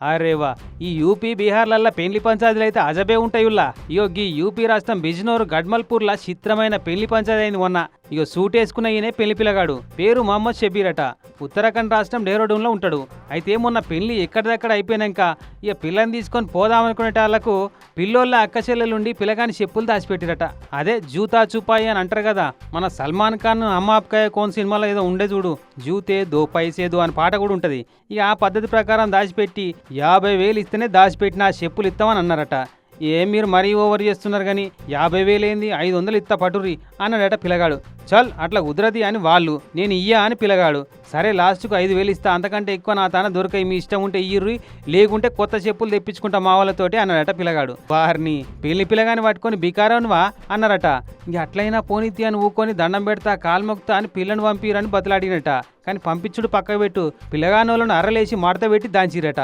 అరేవా ఈ యూపీ బీహార్లల్లా పెళ్ళి పంచాయతీలు అయితే అజబే ఉంటాయుల్లా. ఇగో గీ యూపీ రాష్ట్రం బిజ్నోర్ గడ్మల్పూర్లా చిత్రమైన పెళ్ళి పంచాయతీ అయింది మొన్న. ఇగో సూట్ వేసుకున్న ఈయనే పెళ్ళి పిల్లగాడు. పేరు మహమ్మద్ షబీర్ అట. ఉత్తరాఖండ్ రాష్ట్రం డేరోడూన్లో ఉంటాడు. అయితే మొన్న పెళ్ళి ఎక్కడిదక్కడ అయిపోయినాక ఇక పిల్లని తీసుకొని పోదామనుకునే వాళ్ళకు పిల్లోళ్ళ అక్కచెల్లెలుండి పిల్లగాని చెప్పులు దాచిపెట్టిరట. అదే జూతా చూపాయి అని అంటారు కదా మన సల్మాన్ ఖాన్ అమ్మ కోన్ సినిమాలో ఏదో ఉండే చూడు జూతే దో పైసేదు అని పాట కూడా ఉంటుంది. ఇక ఆ పద్ధతి ప్రకారం దాచిపెట్టి యాభై వేలు ఇస్తేనే దాచిపెట్టిన ఆ చెప్పులు ఇస్తామని అన్నారట. ఏం మీరు మరీ ఓవర్ చేస్తున్నారు కానీ యాభై వేలేంది ఐదు వందలు ఇత్త పటురి అన్నాడట పిల్లగాడు. చల్ అట్లా కుదరది అని వాళ్ళు నేను ఇయ్యా అని పిల్లగాడు. సరే లాస్ట్కు ఐదు వేలు ఇస్తా అంతకంటే ఎక్కువ నా తాన దొరకాయి మీ ఇష్టం ఉంటే ఇయ్యుర్రి లేకుంటే కొత్త చెప్పులు తెప్పించుకుంటా మా వాళ్ళతోటి అన్నాడట పిల్లగాడు. వారిని పెళ్ళి పిల్లగాని పట్టుకొని బికారనువా అన్నారట. ఇంక అట్లయినా పోనీతి అని ఊకొని దండం పెడతా కాల్మొక్తా అని పిల్లని పంపిరని బతలాడినట. కానీ పంపించుడు పక్క పెట్టు పిల్లగాని వాళ్ళను అరలేసి మడత పెట్టి దాంచిరట.